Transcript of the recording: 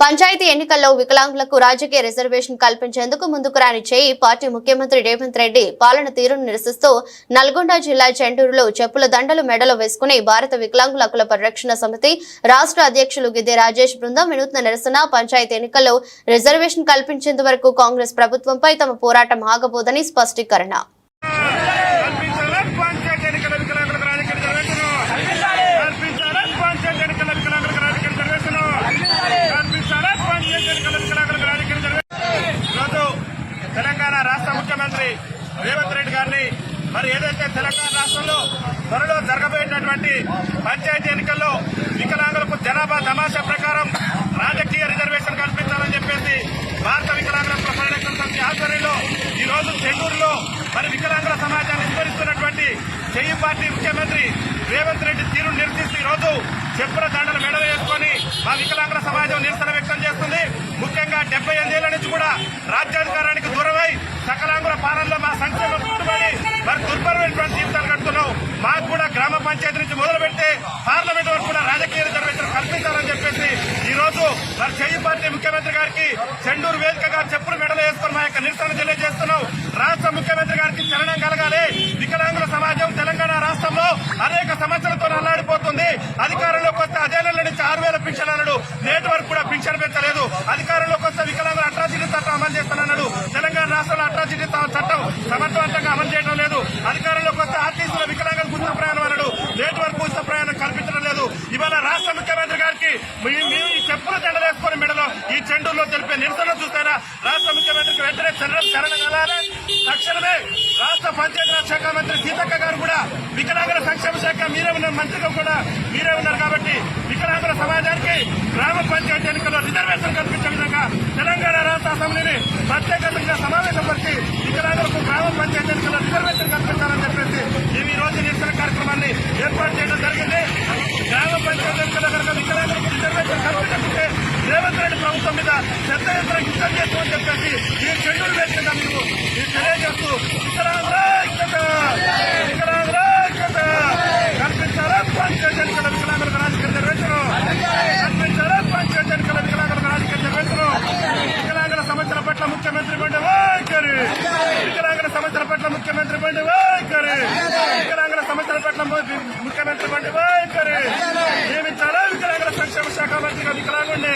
పంచాయతీ ఎన్నికల్లో వికలాంగులకు రాజకీయ రిజర్వేషన్ కల్పించేందుకు ముందుకు రాని చేయి పార్టీ ముఖ్యమంత్రి రేవంత్ రెడ్డి పాలన తీరును నిరసిస్తూ నల్గొండ జిల్లా చెండూరులో చెప్పుల దండలు మెడలో వేసుకుని భారత వికలాంగుల హక్కుల పరిరక్షణ సమితి రాష్ట్ర అధ్యక్షులు గిద్దె రాజేష్ బృందం వినూత్న నిరసన పంచాయతీ ఎన్నికల్లో రిజర్వేషన్ కల్పించేంత వరకు కాంగ్రెస్ ప్రభుత్వంపై తమ పోరాటం ఆగబోదని స్పష్టీకరణ కల్పించాలని పంచాయతీ ఎన్నికల వికలాంగులకు రాజకీయ రిజర్వేషన్ కల్పించాలని పంచాయతీ ఎన్నికల వికలాంగులకు రాజకీయ రిజర్వేషన్ కల్పించాలని పంచాయతీ ఎన్నికల వికలాంగులకు రాజకీయ రిజర్వేషన్ ఈరోజు తెలంగాణ రాష్ట్ర ముఖ్యమంత్రి రేవంత్ రెడ్డి గారిని మరి ఏదైతే తెలంగాణ రాష్ట్రంలో త్వరలో జరగబోయేటటువంటి పంచాయతీ ఎన్నికల్లో వికలాంగులకు జనాభా తమాషా ప్రకారం రాజకీయ రిజర్వేషన్ కల్పించాలని చెప్పేసి భారత వికలాంగుల పరిరక్షణ సమితి ఆధ్వర్యంలో ఈ రోజు చెన్నూరులో మరి వికలాంగుల సమాజాన్ని వివరిస్తున్నటువంటి చెయ్యి పార్టీ ముఖ్యమంత్రి రేవంత్ రెడ్డి తీరును నిరసిస్తూ ఈ రోజు చెప్పుల దండలు మెడలు వేసుకొని మా వికలాంగుల సమాజం నిరసన వ్యక్తం చేస్తుంది. ముఖ్యంగా డెబ్బై ఎనిమిదేళ్ళ నుంచి కూడా రాజ్యాధికారానికి దూరమై సకలాంగుల పాలనలో మా సంక్షేమం కుటుంబాన్ని మరి జీవితాలు గడుపుతున్నాం మాకు కూడా గ్రామ పంచాయతీ నుంచి మొదలు పెడితే పార్లమెంట్ వరకు కూడా రాజకీయ రిజర్వేషన్ కల్పించాలని చెప్పేసి ఈ రోజు మరి చెయ్యి పార్టీ ముఖ్యమంత్రి గారికి చెండూరు వేదికగా చెప్పులు మెడలు వేసుకుని మా యొక్క నిరసన తెలియజేస్తున్నాం. రాష్ట్ర ముఖ్యమంత్రి గారికి చలనం కలగాలి. వికలాంగుల సమాజం తెలంగాణ రాష్ట్రంలో అనేక సమస్యలతో అల్లాడిపోతుంది. అధికారం వస్తే అదే నెల నుంచి ఆరు వేల పింఛన్లు నేటి వరకు కూడా పింఛన్ పెంచలేదు అధికారంలోకి వస్తే వికలాంగుల అట్రాసిటీ చట్టం అమలు చేస్తానన్నాడు. తెలంగాణ రాష్ట్రంలో అట్రాసిటీ చట్టం సమర్థవంతంగా అమలు చేయడం లేదు. అధికారంలోకి వస్తే ఆర్టీసీలో వికలాంగులకు ఉచిత ప్రయాణం అన్నాడు నేటి వరకు ఉచిత ప్రయాణం కల్పించడం లేదు. ఇవాళ రాష్ట్ర ముఖ్యమంత్రి గారికి మీ- మీ ఈ చెప్పుల జెండలు మెడలో ఈ చెండూరులో తెలిపే నిరసన చూస్తారా? రాష్ట్ర ముఖ్యమంత్రికి వెంటనే చర్యలు చరణ కలాలి. తక్షణమే రాష్ట్ర పంచాయతీరాజ్ శాఖ మంత్రి సీతక్క గారు కూడా వికలాంగుల సంక్షేమ శాఖ మీరే ఉన్న మంత్రిగా కూడా మీరే ఉన్నారు కాబట్టి వికలాంగుల సమాజానికి గ్రామ పంచాయతీ ఎన్నికల్లో రిజర్వేషన్ కల్పించే విధంగా తెలంగాణ రాష్ట్ర అసెంబ్లీని ప్రత్యేకంగా సమావేశపరిచి వికలాంగులకు గ్రామ పంచాయతీ ఎన్నికల్లో రిజర్వేషన్ కల్పించాలని చెప్పేసి ఈ రోజు నిరసన కార్యక్రమాన్ని ఏర్పాటు చేయడం జరిగింది. గ్రామ పంచాయతీ ఎన్నికల్లో కనుక వికలాంగులకు రిజర్వేషన్ కల్పించకుంటే రేవంత్ రెడ్డి ప్రభుత్వం మీద పెద్ద ఎత్తున యుద్ధం చేస్తామని చెప్పేసి ఈ షెడ్యూల్ వేసిన మీరు మీరు తెలియజేస్తూ వికలాంగుల ఐక్యత! వికలాంగుల ఐక్యత! కల్పించాలా పంచాయతీ ఎన్నికల వికలాంగులకు రాజకీయ రిజర్వేషన్ కల్పించాలా పంచాయతీ ఎన్నికల వికలాంగులకు రాజకీయ రిజర్వేషన్ వికలాంగుల సమస్యల పట్ల ముఖ్యమంత్రి బండి వైఖరి వికలాంగుల సమస్యల పట్ల ముఖ్యమంత్రి బండి వైఖరి వికలాంగుల సమస్యల పట్ల ముఖ్యమంత్రి బండి వైఖరి నియమించాలా వికలాంగుల సంక్షేమ శాఖ మంత్రిగా వికలాంగుడిని